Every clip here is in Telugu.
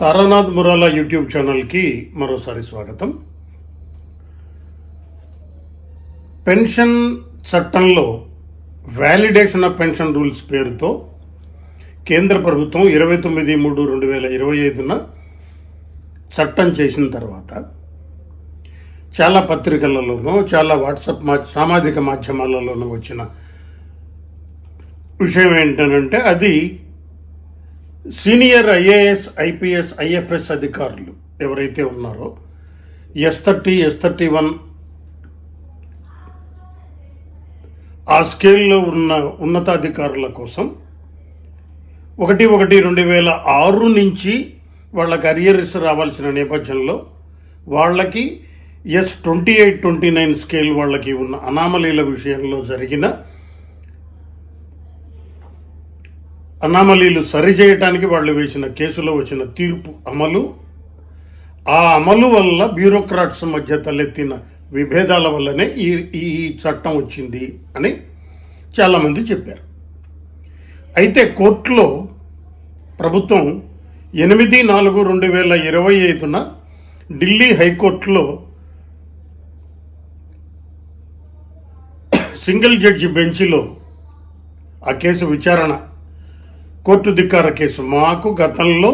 తారానాథ్ మురాలా యూట్యూబ్ ఛానల్కి మరోసారి స్వాగతం. పెన్షన్ చట్టంలో వ్యాలిడేషన్ ఆఫ్ పెన్షన్ రూల్స్ పేరుతో కేంద్ర ప్రభుత్వం ఇరవై తొమ్మిది మూడు రెండు వేల ఇరవై ఐదున చట్టం చేసిన తర్వాత చాలా పత్రికలలోనూ చాలా వాట్సాప్ మా సామాజిక మాధ్యమాలలోనూ వచ్చిన విషయం ఏంటంటే అది సీనియర్ ఐఏఎస్ ఐపీఎస్ ఐఎఫ్ఎస్ అధికారులు ఎవరైతే ఉన్నారో S thirty S thirty one ఆ స్కేల్లో ఉన్న ఉన్నతాధికారుల కోసం ఒకటి ఒకటి రెండు వేల ఆరు నుంచి వాళ్ళకి అరియర్స్ రావాల్సిన నేపథ్యంలో వాళ్ళకి S twenty eight twenty nine scale వాళ్ళకి ఉన్న అనామలీల విషయంలో జరిగిన అనామలీలు సరిచేయటానికి వాళ్ళు వేసిన కేసులో వచ్చిన తీర్పు అమలు. ఆ అమలు వల్ల బ్యూరోక్రాట్స్ మధ్య తలెత్తిన విభేదాల వల్లనే ఈ ఈ చట్టం వచ్చింది అని చాలామంది చెప్పారు. అయితే కోర్టులో ప్రభుత్వం ఎనిమిది నాలుగు రెండు వేల ఇరవై ఐదున ఢిల్లీ హైకోర్టులో సింగిల్ జడ్జి బెంచ్లో ఆ కేసు విచారణ కోర్టు ధిక్కార కేసు. మాకు గతంలో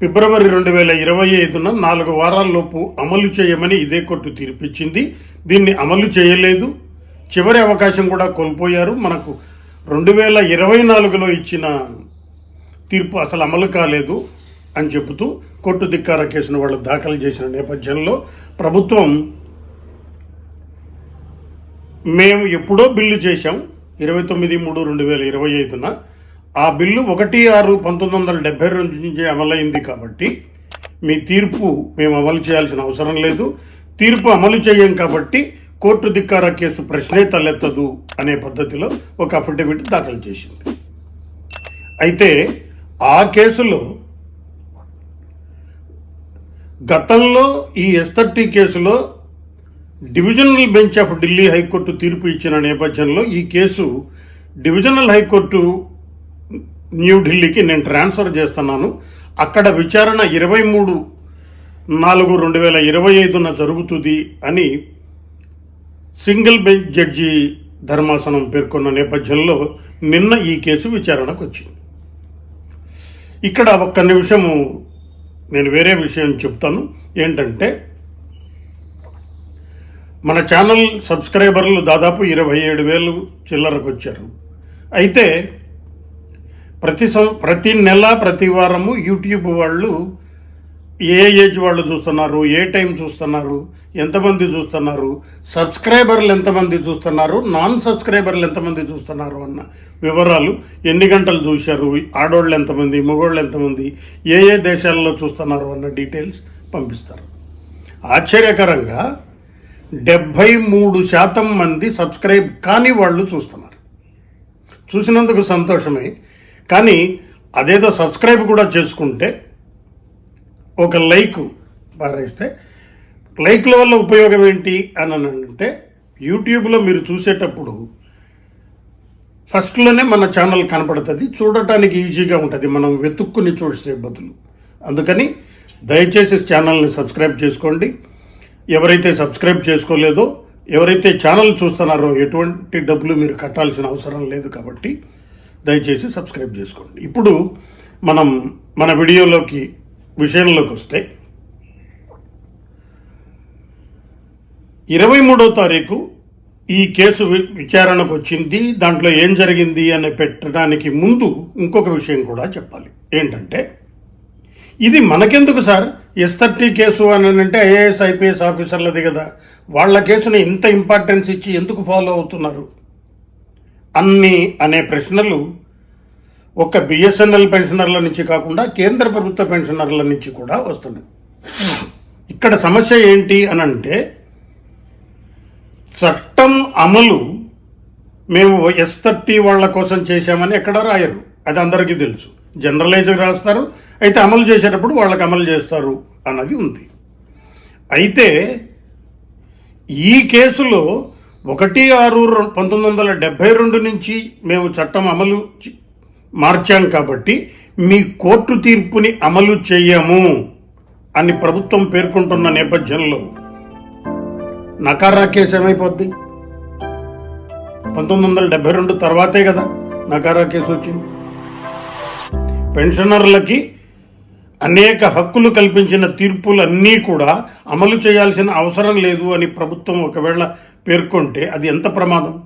ఫిబ్రవరి రెండు వేల ఇరవై ఐదున నాలుగు వారాల్లోపు అమలు చేయమని ఇదే కోర్టు తీర్పిచ్చింది. దీన్ని అమలు చేయలేదు. చివరి అవకాశం కూడా కోల్పోయారు. మనకు రెండు వేల ఇరవై నాలుగులో ఇచ్చిన తీర్పు అసలు అమలు కాలేదు అని చెబుతూ కోర్టు ధిక్కార కేసును వాళ్ళు దాఖలు చేసిన నేపథ్యంలో ప్రభుత్వం మేము ఎప్పుడో బిల్లు చేశాం. ఇరవై తొమ్మిది మూడు రెండు వేల ఇరవై ఐదున. ఆ బిల్లు ఒకటి ఆరు పంతొమ్మిది వందల డెబ్బై రెండు నుంచి అమలైంది కాబట్టి మీ తీర్పు మేము అమలు చేయాల్సిన అవసరం లేదు. తీర్పు అమలు చేయం కాబట్టి కోర్టు ధిక్కార కేసు ప్రశ్నే తలెత్తదు అనే పద్ధతిలో ఒక అఫిడవిట్ దాఖలు చేసింది. అయితే ఆ కేసులో గతంలో ఈ ఎస్థర్టీ కేసులో divisional bench of Delhi high court తీర్పు ఇచ్చిన నేపథ్యంలో ఈ కేసు డివిజనల్ హైకోర్టు న్యూఢిల్లీకి నేను ట్రాన్స్ఫర్ చేస్తున్నాను. అక్కడ విచారణ ఇరవై మూడు నాలుగు రెండు వేల ఇరవై ఐదున జరుగుతుంది అని సింగిల్ బెంచ్ జడ్జి ధర్మాసనం పేర్కొన్న నేపథ్యంలో నిన్న ఈ కేసు విచారణకు వచ్చింది. ఇక్కడ ఒక్క నిమిషము నేను వేరే విషయం చెప్తాను. ఏంటంటే మన ఛానల్ సబ్స్క్రైబర్లు దాదాపు ఇరవై ఏడు వేలు చిల్లరకు వచ్చారు. అయితే ప్రతి సం ప్రతి నెల ప్రతి వారము యూట్యూబ్ వాళ్ళు ఏ ఏజ్ వాళ్ళు చూస్తున్నారు ఏ టైం చూస్తున్నారు ఎంతమంది చూస్తున్నారు సబ్స్క్రైబర్లు ఎంతమంది చూస్తున్నారు నాన్ సబ్స్క్రైబర్లు ఎంతమంది చూస్తున్నారు అన్న వివరాలు ఎన్ని గంటలు చూశారు ఆడోళ్ళు ఎంతమంది మగోళ్ళు ఎంతమంది ఏ ఏ దేశాల్లో చూస్తున్నారు అన్న డీటెయిల్స్ పంపిస్తారు. ఆశ్చర్యకరంగా డెబ్భై మూడు శాతం మంది సబ్స్క్రైబ్ కాని వాళ్ళు చూస్తున్నారు. చూసినందుకు సంతోషమే కానీ అదేదో సబ్స్క్రైబ్ కూడా చేసుకుంటే ఒక లైక్ పారేస్తే లైక్ల వల్ల ఉపయోగం ఏంటి అని అంటే యూట్యూబ్లో మీరు చూసేటప్పుడు ఫస్ట్లోనే మన ఛానల్ కనపడుతుంది. చూడటానికి ఈజీగా ఉంటుంది. మనం వెతుక్కుని చూసే బదులు. అందుకని దయచేసి ఛానల్ని సబ్స్క్రైబ్ చేసుకోండి. ఎవరైతే సబ్స్క్రైబ్ చేసుకోలేదో ఎవరైతే ఛానల్ చూస్తున్నారో ఎటువంటి డబ్బులు మీరు కట్టాల్సిన అవసరం లేదు కాబట్టి దయచేసి సబ్స్క్రైబ్ చేసుకోండి. ఇప్పుడు మనం మన వీడియోలోకి విషయంలోకి వస్తే ఇరవై మూడో తారీఖు ఈ కేసు విచారణకు వచ్చింది దాంట్లో ఏం జరిగింది అని పెట్టడానికి ముందు ఇంకొక విషయం కూడా చెప్పాలి. ఏంటంటే ఇది మనకెందుకు సార్? ఎస్ థర్టీ కేసు అని అంటే ఐఏఎస్ ఐపీఎస్ ఆఫీసర్లది కదా. వాళ్ళ కేసుని ఇంత ఇంపార్టెన్స్ ఇచ్చి ఎందుకు ఫాలో అవుతున్నారు? అన్ని అనే ప్రశ్నలు ఒక బిఎస్ఎన్ఎల్ పెన్షనర్ల నుంచి కాకుండా కేంద్ర ప్రభుత్వ పెన్షనర్ల నుంచి కూడా వస్తున్నాయి ఇక్కడ సమస్య ఏంటి అని అంటే చట్టం అమలు మేము ఎస్ థర్టీ వాళ్ళ కోసం చేశామని ఎక్కడ రాయరు. అది అందరికీ తెలుసు. జనరలైజ్ రాస్తారు. అయితే అమలు చేసేటప్పుడు వాళ్ళకి అమలు చేస్తారు అన్నది ఉంది. అయితే ఈ కేసులో ఒకటి ఆరు పంతొమ్మిది వందల డెబ్భై రెండు నుంచి మేము చట్టం అమలు మార్చాం కాబట్టి మీ కోర్టు తీర్పుని అమలు చేయము అని ప్రభుత్వం పేర్కొంటున్న నేపథ్యంలో నకారా కేసు ఏమైపోద్ది? పంతొమ్మిది వందల డెబ్బై రెండు తర్వాతే కదా నకారా కేసు వచ్చింది. పెన్షనర్లకి అనేక హక్కులు కల్పించిన తీర్పులన్నీ కూడా అమలు చేయాల్సిన అవసరం లేదు అని ప్రభుత్వం ఒకవేళ పేర్కొంటే అది ఎంత ప్రమాదం?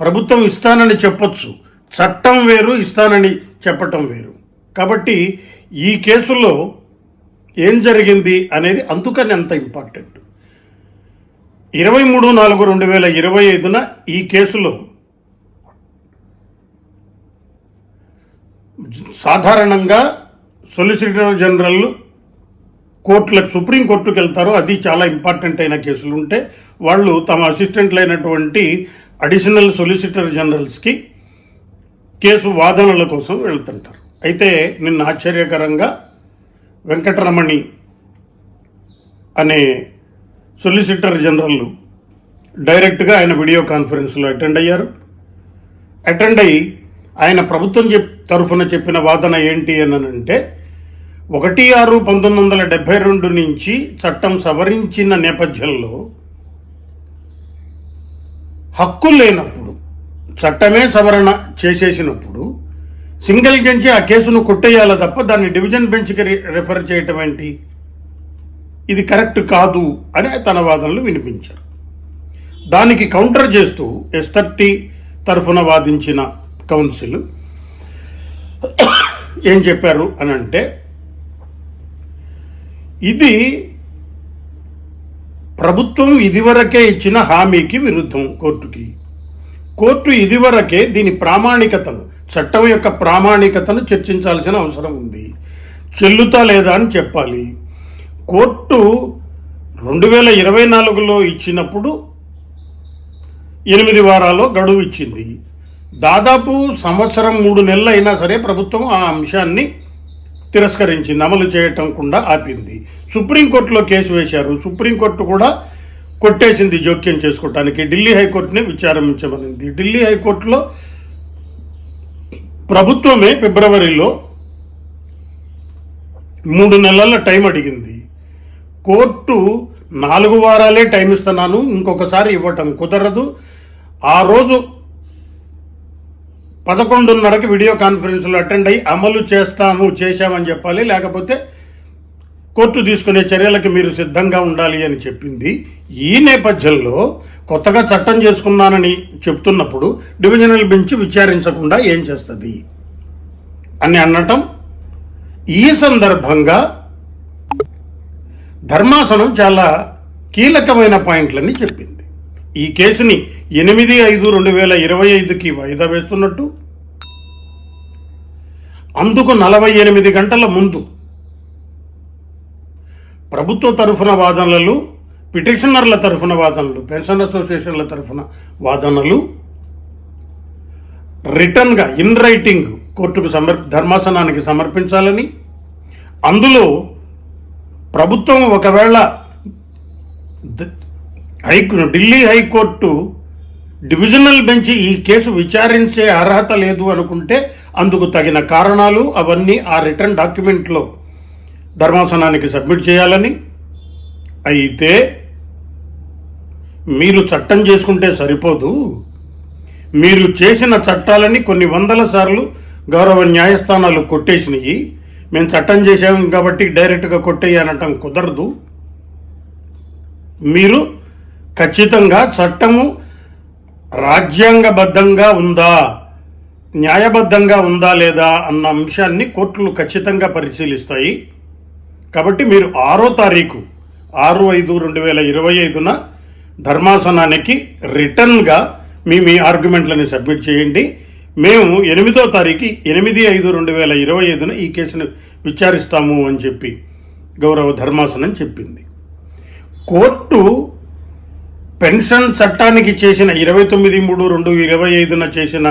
ప్రభుత్వం ఇస్తానని చెప్పొచ్చు చట్టం వేరు ఇస్తానని చెప్పటం వేరు. కాబట్టి ఈ కేసులో ఏం జరిగింది అనేది అందుకని అంత ఇంపార్టెంట్. ఇరవై మూడు నాలుగు రెండు వేల ఇరవై ఐదున ఈ కేసులో సాధారణంగా సొలిసిటర్ జనరల్ కోర్టులకు సుప్రీంకోర్టుకు వెళ్తారు. అది చాలా ఇంపార్టెంట్ అయిన కేసులు ఉంటే వాళ్ళు తమ అసిస్టెంట్లు అయినటువంటి అడిషనల్ సొలిసిటర్ జనరల్స్కి కేసు వాదనల కోసం వెళుతుంటారు. అయితే నిన్న ఆశ్చర్యకరంగా వెంకటరమణి అనే సొలిసిటర్ జనరల్ డైరెక్ట్గా ఆయన వీడియో కాన్ఫరెన్స్లో అటెండ్ అయ్యారు. అటెండ్ అయ్యి ఆయన ప్రభుత్వం చెప్ తరఫున చెప్పిన వాదన ఏంటి అని అంటే ఒకటి ఆరు పంతొమ్మిది వందల డెబ్భై రెండు నుంచి చట్టం సవరించిన నేపథ్యంలో హక్కు లేనప్పుడు చట్టమే సవరణ చేసేసినప్పుడు సింగిల్ జడ్జి ఆ కేసును కొట్టేయాలి తప్ప దాన్ని డివిజన్ బెంచ్కి రిఫర్ చేయటం ఏంటి? ఇది కరెక్ట్ కాదు అని తన వాదనలు వినిపించారు. దానికి కౌంటర్ చేస్తూ ఎస్ థర్టీ తరఫున వాదించిన కౌన్సిల్ ఏం చెప్పారు అని అంటే ఇది ప్రభుత్వం ఇదివరకే ఇచ్చిన హామీకి విరుద్ధం కోర్టుకి. కోర్టు ఇదివరకే దీని ప్రామాణికతను చట్టం యొక్క ప్రామాణికతను చర్చించాల్సిన అవసరం ఉంది. చెల్లుతా లేదా అని చెప్పాలి. కోర్టు రెండు వేల ఇరవై నాలుగులో ఇచ్చినప్పుడు ఎనిమిది వారాల్లో గడువు ఇచ్చింది. దాదాపు సంవత్సరం మూడు నెలలు అయినా సరే ప్రభుత్వం ఆ అంశాన్ని తిరస్కరించింది అమలు చేయటం కూడా ఆపింది. సుప్రీంకోర్టులో కేసు వేశారు. సుప్రీంకోర్టు కూడా కొట్టేసింది జోక్యం చేసుకోవటానికి. ఢిల్లీ హైకోర్టుని విచారించమనింది. ఢిల్లీ హైకోర్టులో ప్రభుత్వమే ఫిబ్రవరిలో మూడు నెలల టైం అడిగింది. కోర్టు నాలుగు వారాలే టైం ఇస్తున్నాను ఇంకొకసారి ఇవ్వటం కుదరదు. ఆ రోజు పదకొండున్నరకి వీడియో కాన్ఫరెన్స్లో అటెండ్ అయ్యి అమలు చేస్తాము చేశామని చెప్పాలి. లేకపోతే కోర్టు తీసుకునే చర్యలకు మీరు సిద్ధంగా ఉండాలి అని చెప్పింది. ఈ నేపథ్యంలో కొత్తగా చట్టం చేసుకున్నానని చెప్తున్నప్పుడు డివిజనల్ బెంచ్ విచారించకుండా ఏం చేస్తుంది? అని అనటం. ఈ సందర్భంగా ధర్మాసనం చాలా కీలకమైన పాయింట్లని చెప్పింది. ఈ కేసుని ఎనిమిది ఐదు రెండు వేల ఇరవై ఐదుకి వాయిదా వేస్తున్నట్టు. అందుకు నలభై ఎనిమిది గంటల ముందు ప్రభుత్వ తరఫున వాదనలు పిటిషనర్ల తరఫున వాదనలు పెన్షన్ అసోసియేషన్ల తరఫున వాదనలు రిటర్న్గా ఇన్ రైటింగ్ కోర్టుకు సమర్ ధర్మాసనానికి సమర్పించాలని అందులో ప్రభుత్వం ఒకవేళ high Delhi high court divisional bench ఈ కేసు విచారించే అర్హత లేదు అనుకుంటే అందుకు తగిన కారణాలు అవన్నీ ఆ రిటర్న్ డాక్యుమెంట్లో ధర్మాసనానికి సబ్మిట్ చేయాలని అయితే మీరు చట్టం చేసుకుంటే సరిపోదు. మీరు చేసిన చట్టాలని కొన్ని వందల సార్లు గౌరవ న్యాయస్థానాలు కొట్టేసినాయి. మేము చట్టం చేసాము కాబట్టి డైరెక్ట్గా కొట్టేయనటం కుదరదు. మీరు ఖచ్చితంగా చట్టము రాజ్యాంగబద్ధంగా ఉందా న్యాయబద్ధంగా ఉందా లేదా అన్న అంశాన్ని కోర్టులు ఖచ్చితంగా పరిశీలిస్తాయి. కాబట్టి మీరు ఆరో తారీఖు ఆరు ఐదు రెండు వేల ఇరవై ఐదున ధర్మాసనానికి రిటర్న్గా మీ మీ ఆర్గ్యుమెంట్లని సబ్మిట్ చేయండి. మేము ఎనిమిదో తారీఖు ఎనిమిది ఐదు రెండు వేల ఇరవై ఐదున ఈ కేసును విచారిస్తాము అని చెప్పి గౌరవ ధర్మాసనం చెప్పింది. కోర్టు పెన్షన్ చట్టానికి చేసిన ఇరవై తొమ్మిది మూడు రెండు ఇరవై ఐదున చేసిన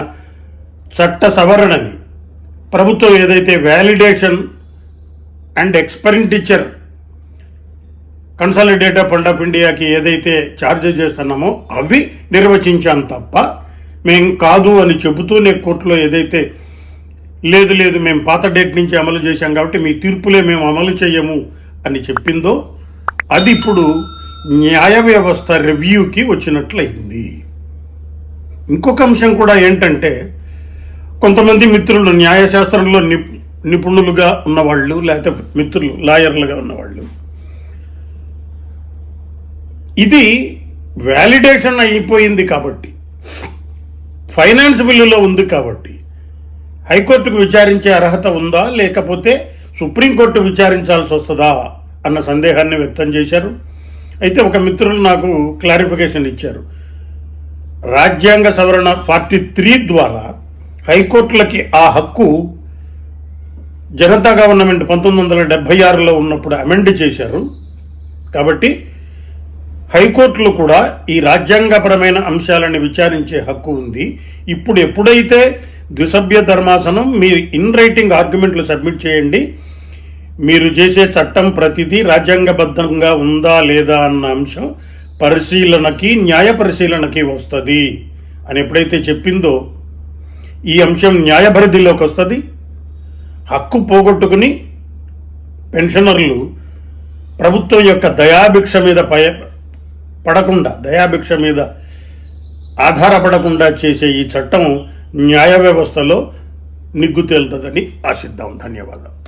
చట్ట సవరణని ప్రభుత్వం ఏదైతే validation and expenditure consolidated fund of ఇండియాకి ఏదైతే ఛార్జ్ చేస్తున్నామో అవి నిర్వచించాం తప్ప మేం కాదు అని చెబుతూనే కోర్టులో ఏదైతే లేదు లేదు మేము పాత డేట్ నుంచి అమలు చేశాం కాబట్టి మీ తీర్పులే మేము అమలు చేయము అని చెప్పిందో అది ఇప్పుడు న్యాయ వ్యవస్థ రివ్యూకి వచ్చినట్లయింది. ఇంకొక అంశం కూడా ఏంటంటే కొంతమంది మిత్రులు న్యాయశాస్త్రంలో నిప్ నిపుణులుగా ఉన్నవాళ్ళు లేకపోతే మిత్రులు లాయర్లుగా ఉన్నవాళ్ళు. ఇది వ్యాలిడేషన్ అయిపోయింది కాబట్టి ఫైనాన్స్ బిల్లులో ఉంది కాబట్టి హైకోర్టుకు విచారించే అర్హత ఉందా లేకపోతే సుప్రీంకోర్టు విచారించాల్సి వస్తుందా అన్న సందేహాన్ని వ్యక్తం చేశారు. అయితే ఒక మిత్రులు నాకు క్లారిఫికేషన్ ఇచ్చారు. రాజ్యాంగ సవరణ ఫార్టీ త్రీ ద్వారా హైకోర్టులకి ఆ హక్కు జనతా గవర్నమెంట్ పంతొమ్మిది వందల డెబ్భై ఆరులో ఉన్నప్పుడు అమెండ్ చేశారు. కాబట్టి హైకోర్టులు కూడా ఈ రాజ్యాంగపరమైన అంశాలను విచారించే హక్కు ఉంది. ఇప్పుడు ఎప్పుడైతే ద్విసభ్య ధర్మాసనం మీ ఇన్ రైటింగ్ ఆర్గ్యుమెంట్లు సబ్మిట్ చేయండి మీరు చేసే చట్టం ప్రతిదీ రాజ్యాంగబద్ధంగా ఉందా లేదా అన్న అంశం పరిశీలనకి న్యాయ పరిశీలనకి వస్తుంది. అని ఎప్పుడైతే చెప్పిందో ఈ అంశం న్యాయపరిధిలోకి వస్తుంది. హక్కు పోగొట్టుకుని పెన్షనర్లు ప్రభుత్వం యొక్క దయాభిక్ష మీద పయ పడకుండా దయాభిక్ష మీద ఆధారపడకుండా చేసే ఈ చట్టం న్యాయ వ్యవస్థలో నిగ్గు తేలుతుందని ఆశిద్దాం. ధన్యవాదాలు.